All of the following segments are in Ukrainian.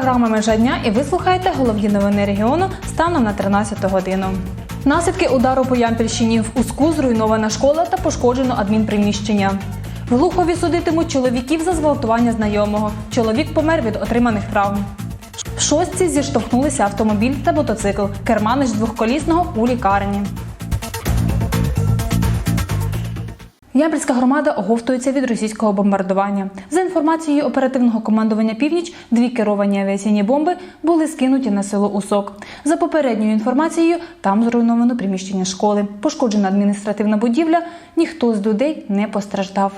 програма Межа дня і ви слухаєте головні новини регіону станом на 13 годину. Наслідки удару по Ямпільщині в Уску зруйнована школа та пошкоджено адмінприміщення. В Глухові судитимуть чоловіків за зґвалтування знайомого. Чоловік помер від отриманих травм. В шостці зіштовхнулися автомобіль та мотоцикл. Керманич двохколісного у лікарні. Ямпільська громада оговтується від російського бомбардування. За інформацією оперативного командування Північ, дві керовані авіаційні бомби були скинуті на село Усок. За попередньою інформацією, там зруйновано приміщення школи, пошкоджена адміністративна будівля. Ніхто з людей не постраждав.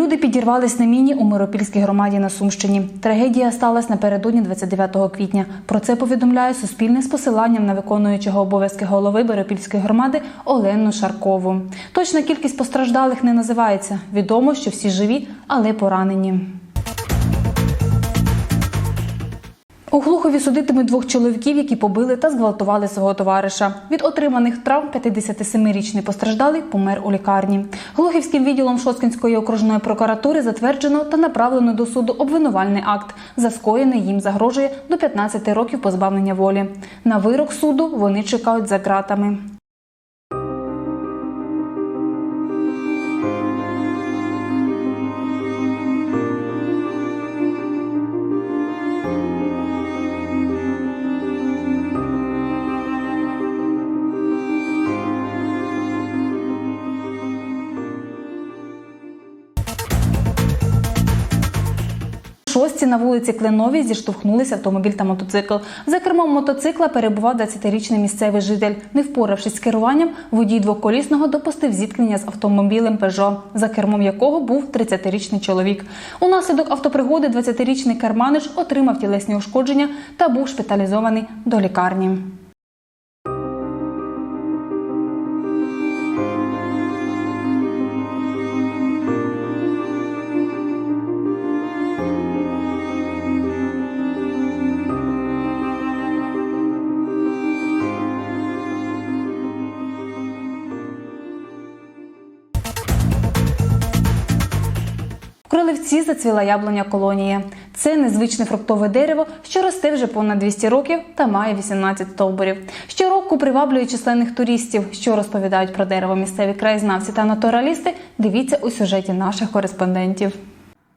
Люди підірвались на міні у Миропільській громаді на Сумщині. Трагедія сталася напередодні 29 квітня. Про це повідомляє Суспільне з посиланням на виконуючого обов'язки голови Миропільської громади Олену Шаркову. Точна кількість постраждалих не називається. Відомо, що всі живі, але поранені. У Глухові судитимуть двох чоловіків, які побили та зґвалтували свого товариша. Від отриманих травм 57-річний постраждалий помер у лікарні. Глухівським відділом Шоскінської окружної прокуратури затверджено та направлено до суду обвинувальний акт. За скоєне їм загрожує до 15 років позбавлення волі. На вирок суду вони чекають за ґратами. Шості на вулиці Кленовій зіштовхнулися автомобіль та мотоцикл. За кермом мотоцикла перебував 20-річний місцевий житель. Не впоравшись з керуванням, водій двоколісного допустив зіткнення з автомобілем Peugeot, за кермом якого був 30-річний чоловік. Унаслідок автопригоди 20-річний керманич отримав тілесні ушкодження та був шпиталізований до лікарні. Кролевці зацвіла яблуня колонія. Це незвичне фруктове дерево, що росте вже понад 200 років та має 18 стовбурів. Щороку приваблює численних туристів, що розповідають про дерево місцеві краєзнавці та натуралісти. Дивіться у сюжеті наших кореспондентів.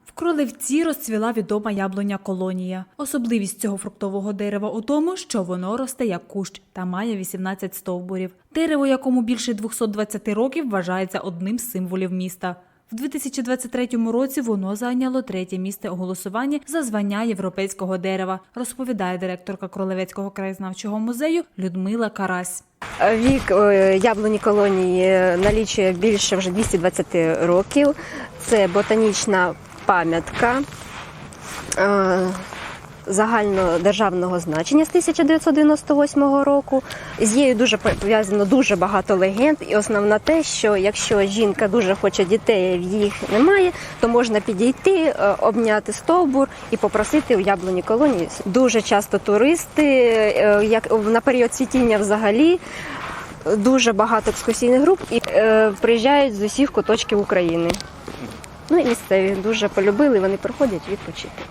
В Кролевці розцвіла відома яблуня колонія. Особливість цього фруктового дерева у тому, що воно росте як кущ та має 18 стовбурів. Дерево, якому більше 220 років, вважається одним з символів міста. В 2023 році воно зайняло третє місце у голосуванні за звання європейського дерева, розповідає директорка Кролевецького краєзнавчого музею Людмила Карась. Вік е, яблуні колонії налічує більше вже 220 років. Це ботанічна пам'ятка е, загальнодержавного значення з 1998 року. З нею дуже пов'язано дуже багато легенд. І основне те, що якщо жінка дуже хоче дітей, їх немає, то можна підійти, е, обняти стовбур і попросити у яблуні колонії. Дуже часто туристи, е, як на період цвітіння взагалі. Дуже багато екскурсійних груп і е, приїжджають з усіх куточків України. Ну і місцеві дуже полюбили, вони приходять відпочити.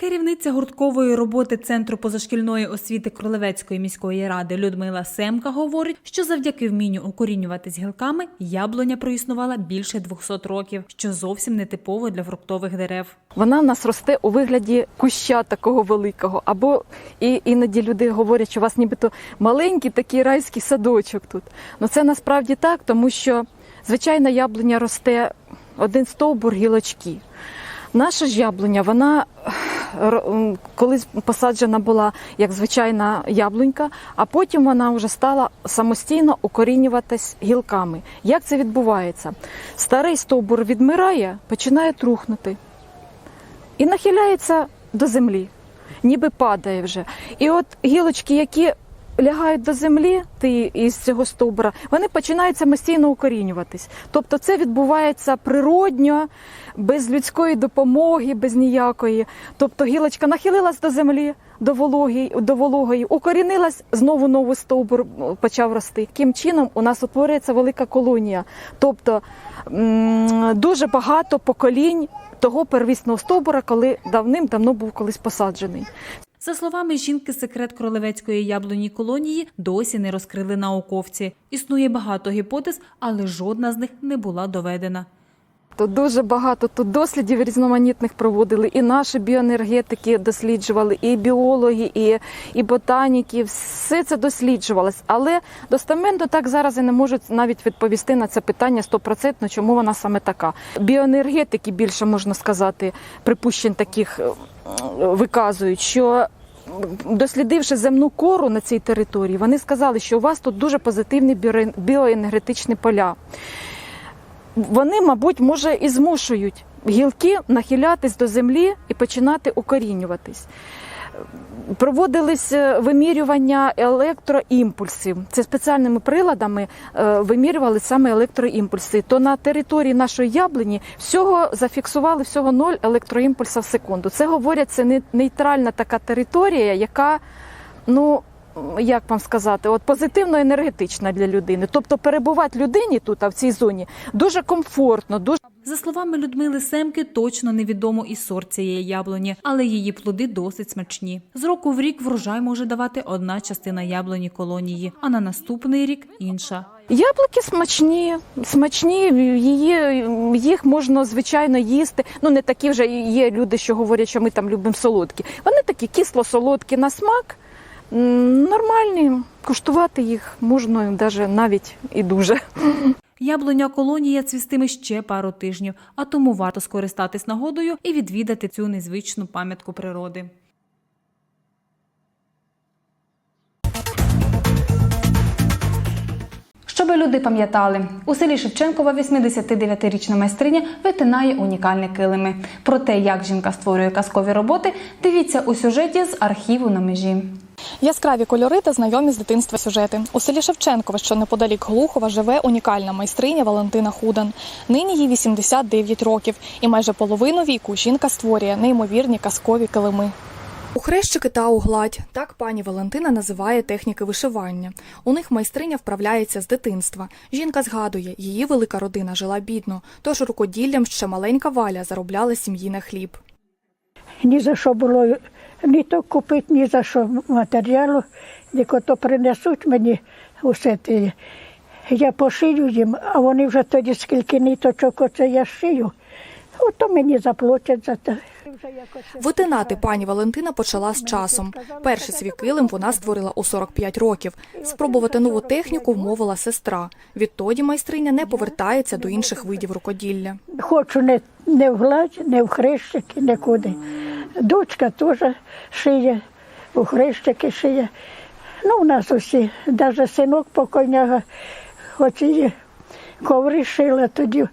Керівниця гурткової роботи Центру позашкільної освіти Кролевецької міської ради Людмила Семка говорить, що завдяки вмінню укорінюватись гілками яблуня проіснувала більше 200 років, що зовсім не типово для фруктових дерев. Вона в нас росте у вигляді куща такого великого. Або і іноді люди говорять, що у вас нібито маленький такий райський садочок тут. Ну це насправді так, тому що звичайна яблуня росте один стовбур гілочки. Наша ж яблуня, вона колись посаджена була як звичайна яблунька, а потім вона вже стала самостійно укорінюватись гілками. Як це відбувається? Старий стовбур відмирає, починає трухнути і нахиляється до землі, ніби падає вже. І от гілочки, які лягають до землі, ти із цього стовбура, вони починають самостійно укорінюватись. Тобто це відбувається природньо, без людської допомоги, без ніякої. Тобто гілочка нахилилась до землі, до вологої, до вологої, укорінилась, знову новий стовбур почав рости. Таким чином у нас утворюється велика колонія. Тобто дуже багато поколінь того первісного стовбура, коли давним-давно був колись посаджений. За словами жінки, секрет королевецької яблуні колонії досі не розкрили науковці. Існує багато гіпотез, але жодна з них не була доведена. То дуже багато тут дослідів різноманітних проводили. І наші біоенергетики досліджували, і біологи, і, і ботаніки. Все це досліджувалось. Але достеменно так зараз і не можуть навіть відповісти на це питання стопроцентно, чому вона саме така. Біоенергетики більше можна сказати, припущень таких е, виказують, що. Дослідивши земну кору на цій території, вони сказали, що у вас тут дуже позитивні біоен- біоенергетичні поля вони, мабуть, може і змушують гілки нахилятись до землі і починати укорінюватись. Проводились е, вимірювання електроімпульсів. Це спеціальними приладами е, вимірювали саме електроімпульси. То на території нашої яблуні всього зафіксували всього 0 електроімпульсів в секунду. Це говорять, це не- нейтральна така територія, яка ну. Як вам сказати, от позитивно енергетична для людини. Тобто перебувати людині тут, а в цій зоні, дуже комфортно, дуже За словами Людмили Семки, точно невідомо і сорт цієї яблуні, але її плоди досить смачні. З року в рік врожай може давати одна частина яблуні колонії, а на наступний рік інша. Яблуки смачні, смачні, її, їх можна звичайно їсти. Ну не такі вже є люди, що говорять, що ми там любимо солодкі. Вони такі кисло-солодкі на смак, нормальні. Куштувати їх можна навіть навіть і дуже. Яблуня колонія цвістиме ще пару тижнів, а тому варто скористатись нагодою і відвідати цю незвичну пам'ятку природи. Щоби люди пам'ятали, у селі Шевченкова 89-річна майстриня витинає унікальні килими. Про те, як жінка створює казкові роботи, дивіться у сюжеті з архіву на межі. Яскраві кольори та знайомі з дитинства сюжети. У селі Шевченкове, що неподалік Глухова, живе унікальна майстриня Валентина Худан. Нині їй 89 років, і майже половину віку жінка створює неймовірні казкові килими. У хрещики та у гладь так пані Валентина називає техніки вишивання. У них майстриня вправляється з дитинства. Жінка згадує, її велика родина жила бідно, тож рукоділлям ще маленька валя заробляла сім'ї на хліб. Ні за що було ні то купити, ні за що матеріалу, тільки то принесуть мені усе те. Я пошию їм, а вони вже тоді скільки ниточок оце я шию, ото мені заплатять за те. Витинати пані Валентина почала з часом. Перший свій килим вона створила у 45 років. Спробувати нову техніку вмовила сестра. Відтоді майстриня не повертається до інших видів рукоділля. Хочу не, не в гладь, не в хрещики, нікуди. Дочка теж шиє, у хрещики шиє. Ну, у нас усі, навіть синок покойняга, оці коври шила тоді,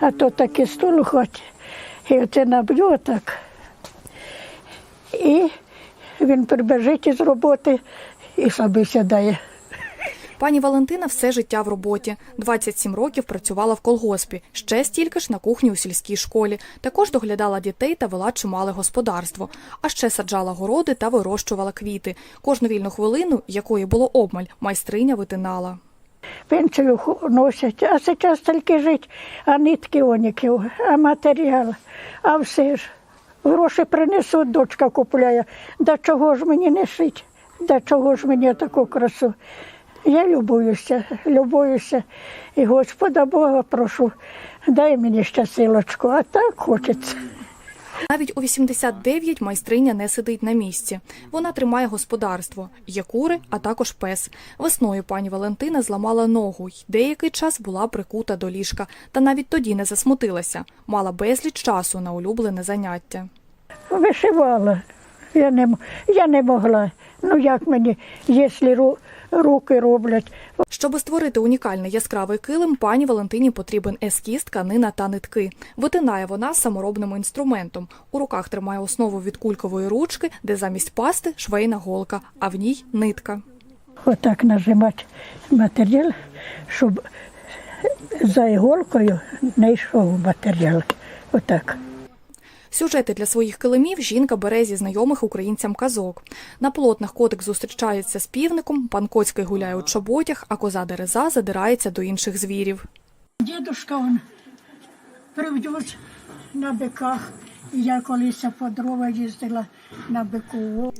а то таки стул хоч. І оце наб'ю отак. І він прибежить із роботи і собі сідає. Пані Валентина все життя в роботі. 27 років працювала в колгоспі, ще стільки ж на кухні у сільській школі. Також доглядала дітей та вела чимале господарство. А ще саджала городи та вирощувала квіти. Кожну вільну хвилину, якої було обмаль, майстриня витинала. Пенсію носять, а зараз тільки жить, а нитки оніків, а матеріал, а все ж. Гроші принесуть, дочка купляє. Да чого ж мені не шить? Да чого ж мені таку красу? Я любуюся, любуюся. І Господа Бога прошу, дай мені ще силочку, а так хочеться. Навіть у 89 майстриня не сидить на місці. Вона тримає господарство. Є кури, а також пес. Весною пані Валентина зламала ногу й деякий час була прикута до ліжка, та навіть тоді не засмутилася. Мала безліч часу на улюблене заняття. Вишивала. Я не, я не могла. Ну як мені, якщо ру- руки роблять, Щоби створити унікальний яскравий килим, пані Валентині потрібен ескіз, тканина та нитки. Витинає вона саморобним інструментом. У руках тримає основу від кулькової ручки, де замість пасти швейна голка, а в ній нитка. отак нажимати матеріал, щоб за іголкою не йшов матеріал. Отак. Сюжети для своїх килимів жінка бере зі знайомих українцям казок. На полотнах котик зустрічається з півником, пан Коцький гуляє у чоботях, а коза Дереза задирається до інших звірів. Дідушка он привдюсь на биках. Я колись по дрова їздила на бику.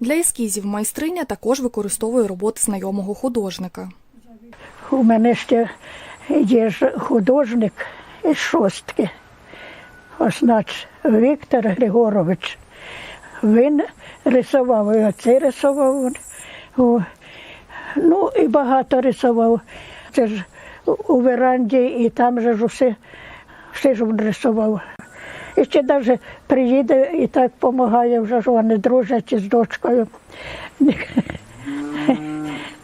Для ескізів майстриня також використовує роботи знайомого художника. У мене ще є художник із шостки, Оснач Віктор Григорович. Він рисував, і оце рисував. Ну і багато рисував. Це ж у веранді, і там же ж усе, все ж він рисував. І ще навіть приїде і так допомагає, вже ж вони дружать із дочкою.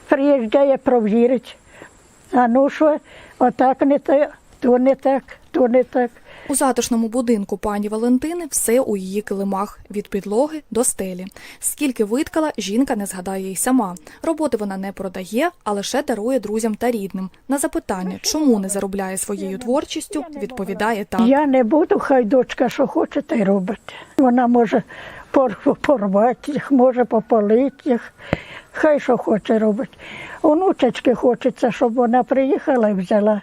Приїжджає провірить. А ну що, отак не так, то не так, то не так. У затишному будинку пані Валентини все у її килимах від підлоги до стелі. Скільки виткала, жінка не згадає й сама. Роботи вона не продає, а лише дарує друзям та рідним. На запитання, чому не заробляє своєю творчістю, відповідає так. Я не буду, хай дочка, що хоче, та й робить. Вона може пор- порвати їх, може попалити їх. Хай що хоче робить. Онучечки хочеться, щоб вона приїхала і взяла.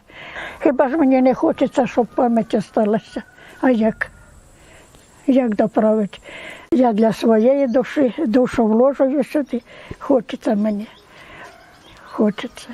Хіба ж мені не хочеться, щоб пам'ять осталася. А як? Як доправити? Я для своєї душі душу вложую сюди. Хочеться мені. Хочеться.